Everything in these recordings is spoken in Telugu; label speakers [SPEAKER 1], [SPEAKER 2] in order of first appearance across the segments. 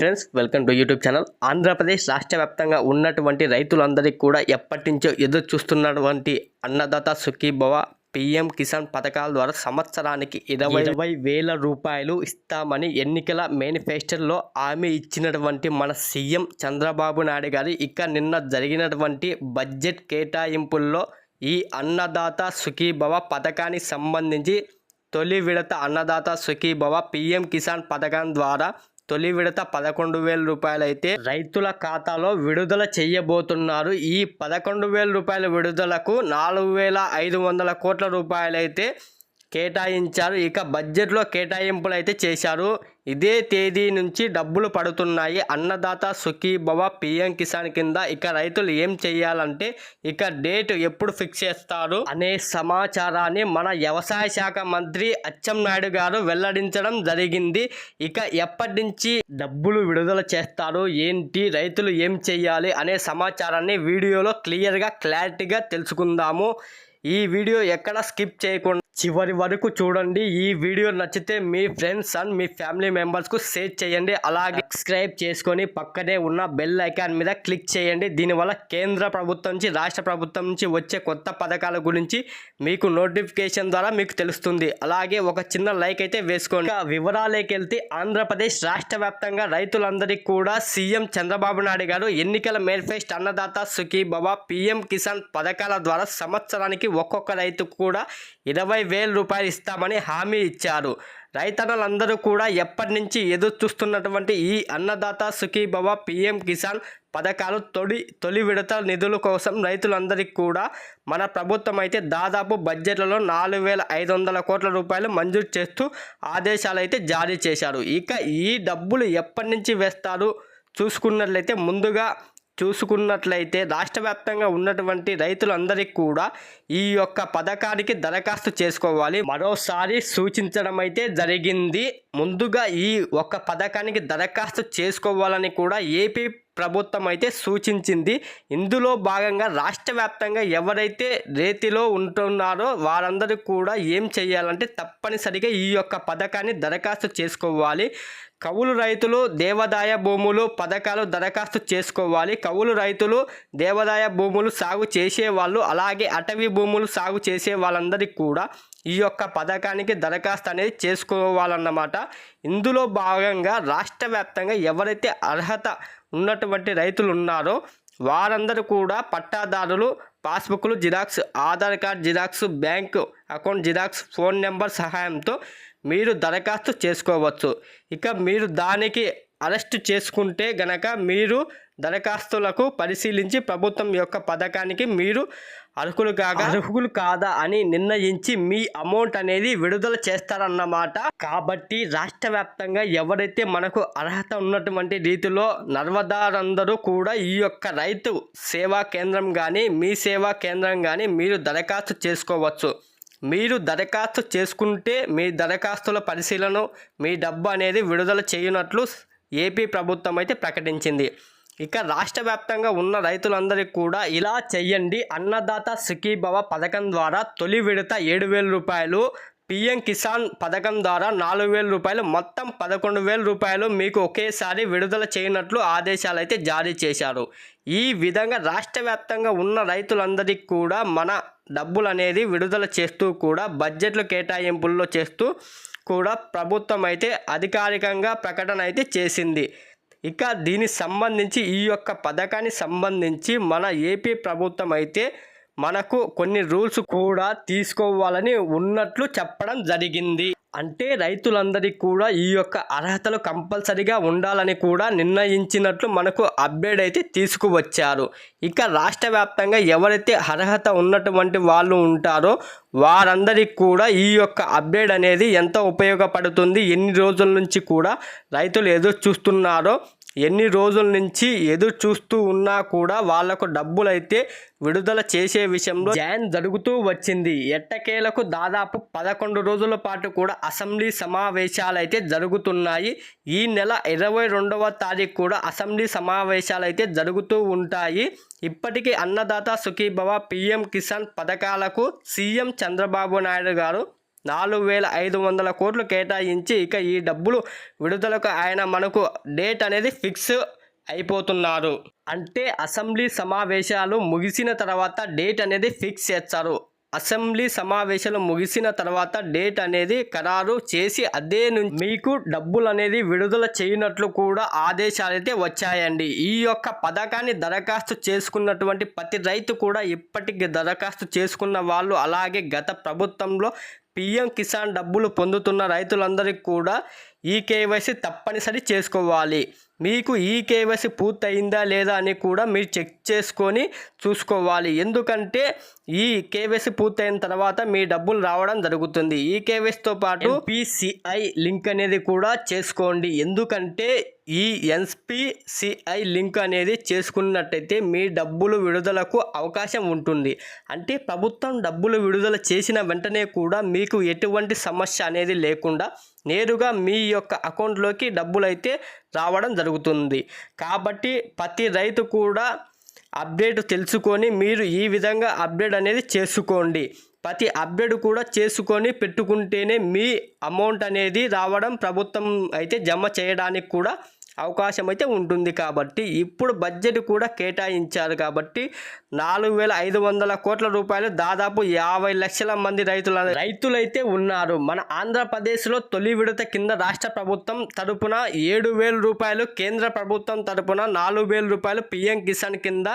[SPEAKER 1] Friends welcome to YouTube channel. Andhra Pradesh రాష్ట్ర వ్యాప్తంగా ఉన్నటువంటి రైతులందరికీ కూడా ఎప్పటి నుంచో ఎదురు చూస్తున్నటువంటి అన్నదాత సుఖీభవ పిఎం కిసాన్ పథకాల ద్వారా సంవత్సరానికి ఇరవై ఇరవై వేల రూపాయలు ఇస్తామని ఎన్నికల మేనిఫెస్టోలో హామీ ఇచ్చినటువంటి మన సీఎం చంద్రబాబు నాయుడు గారు ఇక నిన్న జరిగినటువంటి బడ్జెట్ కేటాయింపుల్లో ఈ అన్నదాత సుఖీభవ పథకానికి సంబంధించి తొలి విడత అన్నదాత సుఖీభవ పిఎం కిసాన్ పథకం ద్వారా తొలి విడత పదకొండు వేల రూపాయలు అయితే రైతుల ఖాతాలో విడుదల చేయబోతున్నారు. ఈ పదకొండు వేల రూపాయల విడుదలకు నాలుగు వేల ఐదు వందల కోట్ల రూపాయలైతే కేటాయించారు. ఇక బడ్జెట్లో కేటాయింపులు అయితే చేశారు. ఇదే తేదీ నుంచి డబ్బులు పడుతున్నాయి. అన్నదాత సుఖీభవ పిఎం కిసాన్ కింద ఇక రైతులు ఏం చేయాలంటే ఇక డేట్ ఎప్పుడు ఫిక్స్ చేస్తారు అనే సమాచారాన్ని మన వ్యవసాయ శాఖ మంత్రి అచ్చెన్నాయుడు గారు వెల్లడించడం జరిగింది. ఇక ఎప్పటి నుంచి డబ్బులు విడుదల చేస్తారు? ఏంటి? రైతులు ఏం చేయాలి? అనే సమాచారాన్ని వీడియోలో క్లియర్గా క్లారిటీగా తెలుసుకుందాము. ఈ వీడియో ఎక్కడ స్కిప్ చేయకుండా చివరి వరకు చూడండి. ఈ వీడియో నచ్చితే మీ ఫ్రెండ్స్ అండ్ మీ ఫ్యామిలీ మెంబర్స్కు షేర్ చేయండి. అలాగే సబ్స్క్రైబ్ చేసుకొని పక్కనే ఉన్న బెల్ ఐకాన్ మీద క్లిక్ చేయండి. దీనివల్ల కేంద్ర ప్రభుత్వం నుంచి రాష్ట్ర ప్రభుత్వం నుంచి వచ్చే కొత్త పథకాల గురించి మీకు నోటిఫికేషన్ ద్వారా మీకు తెలుస్తుంది. అలాగే ఒక చిన్న లైక్ అయితే వేసుకోండి. ఇక వివరాలేకి వెళ్తే ఆంధ్రప్రదేశ్ రాష్ట్ర వ్యాప్తంగా రైతులందరికీ కూడా సీఎం చంద్రబాబు నాయుడు గారు ఎన్నికల మేనిఫెస్ట్ అన్నదాత సుఖీభవ పిఎం కిసాన్ పథకాల ద్వారా సంవత్సరానికి ఒక్కొక్క రైతుకు కూడా ఇరవై వేల రూపాయలు ఇస్తామని హామీ ఇచ్చారు. రైతన్నలందరూ కూడా ఎప్పటి నుంచి ఎదురు చూస్తున్నటువంటి ఈ అన్నదాత సుఖీభవ పిఎం కిసాన్ పథకాలు తొలి తొలి విడత నిధుల కోసం రైతులందరికీ కూడా మన ప్రభుత్వం అయితే దాదాపు బడ్జెట్లలో నాలుగు వేల ఐదు వందల కోట్ల రూపాయలు మంజూరు చేస్తూ ఆదేశాలు అయితే జారీ చేశారు. ఇక ఈ డబ్బులు ఎప్పటి నుంచి వేస్తారు? చూసుకున్నట్లయితే ముందుగా చూసుకున్నట్లయితే రాష్ట్ర వ్యాప్తంగా ఉన్నటువంటి రైతులందరికీ కూడా ఈ యొక్క పథకానికి దరఖాస్తు చేసుకోవాలి. మరోసారి సూచించడం అయితే జరిగింది. ముందుగా ఈ ఒక్క పథకానికి దరఖాస్తు చేసుకోవాలని కూడా ఏపీ ప్రభుత్వం అయితే సూచించింది. ఇందులో భాగంగా రాష్ట్ర వ్యాప్తంగా ఎవరైతే రేతిలో ఉంటున్నారో వారందరూ కూడా ఏం చేయాలంటే తప్పనిసరిగా ఈ యొక్క పథకాన్ని దరఖాస్తు చేసుకోవాలి. కవులు రైతులు దేవాదాయ భూములు పథకాలు దరఖాస్తు చేసుకోవాలి. కవులు రైతులు దేవాదాయ భూములు సాగు చేసేవాళ్ళు అలాగే అటవీ భూములు సాగు చేసే వాళ్ళందరికీ కూడా ఈ యొక్క పథకానికి దరఖాస్తు అనేది చేసుకోవాలన్నమాట. ఇందులో భాగంగా రాష్ట్ర వ్యాప్తంగా ఎవరైతే అర్హత ఉన్నటువంటి రైతులు ఉన్నారో వారందరూ కూడా పట్టాదారులు పాస్బుక్లు xerox Aadhaar card xerox bank account xerox phone number సహాయంతో మీరు దరఖాస్తు చేసుకోవచ్చు. ఇక మీరు దానికి అరెస్ట్ చేసుకుంటే గనక మీరు దరఖాస్తులకు పరిశీలించి ప్రభుత్వం యొక్క పథకానికి మీరు అర్హులు కాగా అర్హులు కాదా అని నిర్ణయించి మీ అమౌంట్ అనేది విడుదల చేస్తారన్నమాట. కాబట్టి రాష్ట్ర వ్యాప్తంగా ఎవరైతే మనకు అర్హత ఉన్నటువంటి రీతిలో నర్వదారందరూ కూడా ఈ యొక్క రైతు సేవా కేంద్రం కానీ మీ సేవా కేంద్రం కానీ మీరు దరఖాస్తు చేసుకోవచ్చు. మీరు దరఖాస్తు చేసుకుంటే మీ దరఖాస్తుల పరిశీలన మీ డబ్బు అనేది విడుదల చేయనట్లు ఏపీ ప్రభుత్వం అయితే ప్రకటించింది. ఇక రాష్ట్ర వ్యాప్తంగా ఉన్న రైతులందరికీ కూడా ఇలా చెయ్యండి. అన్నదాత సుఖీభవ పథకం ద్వారా తొలి విడత ఏడు వేల రూపాయలు పిఎం కిసాన్ పథకం ద్వారా నాలుగు వేల రూపాయలు మొత్తం పదకొండు వేల రూపాయలు మీకు ఒకేసారి విడుదల చేయనట్లు ఆదేశాలు అయితే జారీ చేశారు. ఈ విధంగా రాష్ట్ర వ్యాప్తంగా ఉన్న రైతులందరికీ కూడా మన డబ్బులు అనేది విడుదల చేస్తూ కూడా బడ్జెట్లు కేటాయింపుల్లో చేస్తూ కూడా ప్రభుత్వం అయితే అధికారికంగా ప్రకటన అయితే చేసింది. ఇక దీనికి సంబంధించి ఈ యొక్క పథకానికి సంబంధించి మన ఏపీ ప్రభుత్వం అయితే మనకు కొన్ని రూల్స్ కూడా తీసుకోవాలని ఉన్నట్లు చెప్పడం జరిగింది. అంటే రైతులందరికీ కూడా ఈ యొక్క అర్హతలు కంపల్సరిగా ఉండాలని కూడా నిర్ణయించినట్లు మనకు అప్డేట్ అయితే తీసుకువచ్చారు. ఇక రాష్ట్ర వ్యాప్తంగా ఎవరైతే అర్హత ఉన్నటువంటి వాళ్ళు ఉంటారో వారందరికీ కూడా ఈ యొక్క అప్డేట్ అనేది ఎంత ఉపయోగపడుతుంది. ఎన్ని రోజుల నుంచి కూడా రైతులు ఎదురు చూస్తున్నారో ఎన్ని రోజుల నుంచి ఎదురు చూస్తూ ఉన్నా కూడా వాళ్ళకు డబ్బులైతే విడుదల చేసే విషయంలో జాయిన్ జరుగుతూ వచ్చింది. ఎట్టకేలకు దాదాపు పదకొండు రోజుల పాటు కూడా అసెంబ్లీ సమావేశాలు అయితే జరుగుతున్నాయి. ఈ నెల ఇరవై రెండవ తారీఖు కూడా అసెంబ్లీ సమావేశాలు అయితే జరుగుతూ ఉంటాయి. ఇప్పటికీ అన్నదాత సుఖీభవ పిఎం కిసాన్ పథకాలకు సీఎం చంద్రబాబు నాయుడు గారు నాలుగు వేల ఐదు వందల కోట్లు కేటాయించి ఇక ఈ డబ్బులు విడుదలకు ఆయన మనకు డేట్ అనేది ఫిక్స్ అయిపోతున్నారు. అంటే అసెంబ్లీ సమావేశాలు ముగిసిన తర్వాత డేట్ అనేది ఫిక్స్ చేస్తారు. అసెంబ్లీ సమావేశాలు ముగిసిన తర్వాత డేట్ అనేది ఖరారు చేసి అదే నుంచి మీకు డబ్బులు అనేది విడుదల చేయనట్లు కూడా ఆదేశాలైతే వచ్చాయండి. ఈ యొక్క పథకాన్ని దరఖాస్తు చేసుకున్నటువంటి ప్రతి రైతు కూడా ఇప్పటికి దరఖాస్తు చేసుకున్న వాళ్ళు అలాగే గత ప్రభుత్వంలో పిఎం కిసాన్ డబ్బులు పొందుతున్న రైతులందరికీ కూడా ఈ కేవైసీ తప్పనిసరి చేసుకోవాలి. మీకు ఈ కేవైసీ పూర్తయిందా లేదా అని కూడా మీరు చెక్ చేసుకొని చూసుకోవాలి. ఎందుకంటే ఈ కేవైసీ పూర్తయిన తర్వాత మీ డబ్బులు రావడం జరుగుతుంది. ఈ కేవైసీతో పాటు పిసిఐ లింక్ అనేది కూడా చేసుకోండి. ఎందుకంటే ఈ ఎన్పిసిఐ లింక్ అనేది చేసుకున్నట్టయితే మీ డబ్బులు విడుదలకు అవకాశం ఉంటుంది. అంటే ప్రభుత్వం డబ్బులు విడుదల చేసిన వెంటనే కూడా మీకు ఎటువంటి సమస్య అనేది లేకుండా నేరుగా మీ యొక్క అకౌంట్లోకి డబ్బులు అయితే రావడం జరుగుతుంది. కాబట్టి ప్రతి రైతు కూడా అప్డేట్ తెలుసుకొని మీరు ఈ విధంగా అప్డేట్ అనేది చేసుకోండి. ప్రతి అప్డేట్ కూడా చేసుకొని పెట్టుకుంటేనే మీ అమౌంట్ అనేది రావడం ప్రభుత్వం అయితే జమ చేయడానికి కూడా అవకాశం అయితే ఉంటుంది కాబట్టి ఇప్పుడు బడ్జెట్ కూడా కేటాయించారు కాబట్టి నాలుగు వేల ఐదు వందల కోట్ల రూపాయలు దాదాపు యాభై లక్షల మంది రైతుల రైతులైతే ఉన్నారు. మన ఆంధ్రప్రదేశ్లో తొలి విడత కింద రాష్ట్ర ప్రభుత్వం తరపున ఏడు వేల రూపాయలు కేంద్ర ప్రభుత్వం తరపున నాలుగు వేల రూపాయలు పిఎం కిసాన్ కింద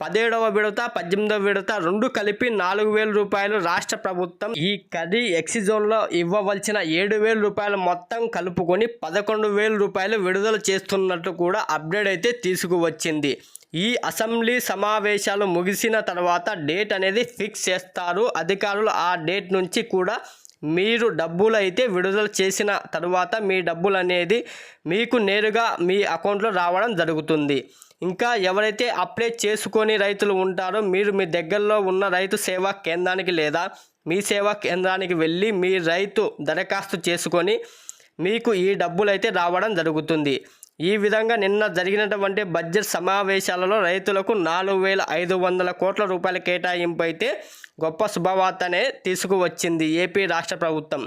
[SPEAKER 1] పదిహేడవ విడత పద్దెనిమిదవ విడత రెండు కలిపి నాలుగు వేల రూపాయలు రాష్ట్ర ప్రభుత్వం ఈ కది ఎక్సిజోన్లో ఇవ్వవలసిన ఏడు వేల రూపాయలు మొత్తం కలుపుకొని పదకొండు వేల రూపాయలు విడుదల చేస్తున్నట్టు కూడా అప్డేట్ అయితే తీసుకువచ్చింది. ఈ అసెంబ్లీ సమావేశాలు ముగిసిన తర్వాత డేట్ అనేది ఫిక్స్ చేస్తారు. అధికారులు ఆ డేట్ నుంచి కూడా మీరు డబ్బులు అయితే విడుదల చేసిన తర్వాత మీ డబ్బులు అనేది మీకు నేరుగా మీ అకౌంట్లో రావడం జరుగుతుంది. ఇంకా ఎవరైతే అప్లై చేసుకొని రైతులు ఉంటారో మీరు మీ దగ్గరలో ఉన్న రైతు సేవా కేంద్రానికి లేదా మీ సేవా కేంద్రానికి వెళ్ళి మీ రైతు దరఖాస్తు చేసుకొని మీకు ఈ డబ్బులు అయితే రావడం జరుగుతుంది. ఈ విధంగా నిన్న జరిగినటువంటి బడ్జెట్ సమావేశాలలో రైతులకు నాలుగు వేల ఐదు వందల కోట్ల రూపాయల కేటాయింపు అయితే గొప్ప శుభవార్తనే తీసుకువచ్చింది ఏపీ రాష్ట్ర ప్రభుత్వం.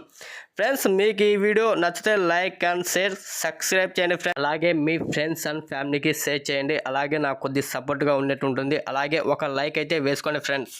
[SPEAKER 1] ఫ్రెండ్స్ మీకు ఈ వీడియో నచ్చితే లైక్ అండ్ షేర్ సబ్స్క్రైబ్ చేయండి ఫ్రెండ్స్. అలాగే మీ ఫ్రెండ్స్ అండ్ ఫ్యామిలీకి షేర్ చేయండి. అలాగే నాకు కొద్ది సపోర్ట్గా ఉన్నట్టు ఉంటుంది. అలాగే ఒక లైక్ అయితే వేసుకోండి ఫ్రెండ్స్.